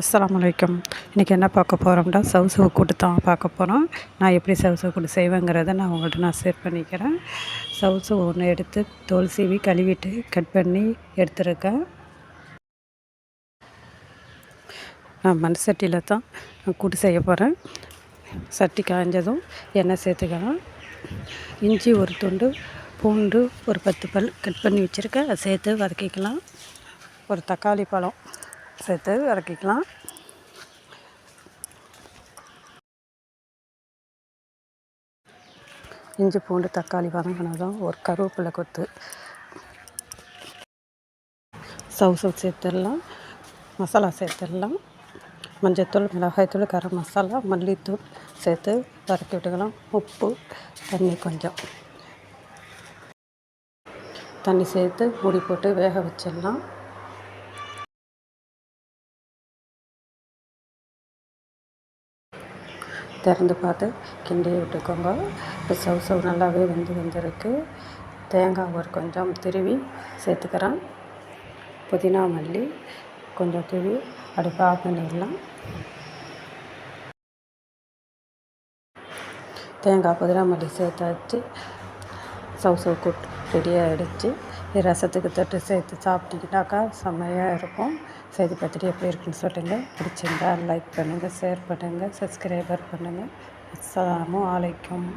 அஸ்லாம் வலைக்கம் இன்றைக்கி என்ன பார்க்க போகிறோம்னா சவுசவு கூட்டு தான் பார்க்க போகிறோம் நான் எப்படி சவுசவு கூட்டு செய்வேங்கிறத நான் உங்கள்கிட்ட நான் ஷேர் பண்ணிக்கிறேன். சவுசவு ஒன்று எடுத்து தோல் சீவி கழுவிட்டு கட் பண்ணி எடுத்துருக்கேன். நான் மண் சட்டியில் தான் கூட்டு செய்ய போகிறேன் சட்டி காய்ஞ்சதும் எண்ணெய் சேர்த்துக்கலாம் இஞ்சி ஒரு துண்டு பூண்டு ஒரு பத்து பல் கட் பண்ணி வச்சுருக்கேன். அதை சேர்த்து வதக்கிக்கலாம். ஒரு தக்காளி பழம். சேர்த்து இறக்கிக்கலாம். இஞ்சி பூண்டு தக்காளி வதங்கினதும் ஒரு கருவேப்பிலை கொத்து. சவுசவு சேர்த்துடலாம். மசாலா சேர்த்துடலாம். மஞ்சத்தூள் மிளகாய்த்தூள் கரம் மசாலா மல்லித்தூள் சேர்த்து வதக்கி விட்டுக்கலாம். உப்பு தண்ணி கொஞ்சம். தண்ணி சேர்த்து மூடி போட்டு வேக வச்சிடலாம். திறந்து பார்த்து கிண்டி விட்டுக்கோங்க. இப்போ சவு சவு நல்லாவே வெந்து வந்திருக்கு. தேங்காய் ஒரு கொஞ்சம் திருவி சேர்த்துக்கிறேன். புதினா மல்லி கொஞ்சம் திருவி அடுப்பு ஆஃப் பண்ணிடலாம். தேங்காய் புதினா மல்லி சேர்த்தாச்சு. சவு சவு கூட்டு ரெடி ஆகிடுச்சு ரசத்துக்கு தொட்டு சேர்த்து சாப்பிட்டீங்கன்னாக்கா செம்மையாக இருக்கும். செய்தி பத்திரி எப்படி இருக்குன்னு சொல்லுங்கள் பிடிச்சிருந்தா லைக் பண்ணுங்கள் ஷேர் பண்ணுங்கள் சப்ஸ்கிரைபர் பண்ணுங்கள் அஸ்ஸலாமு அலைக்கும்.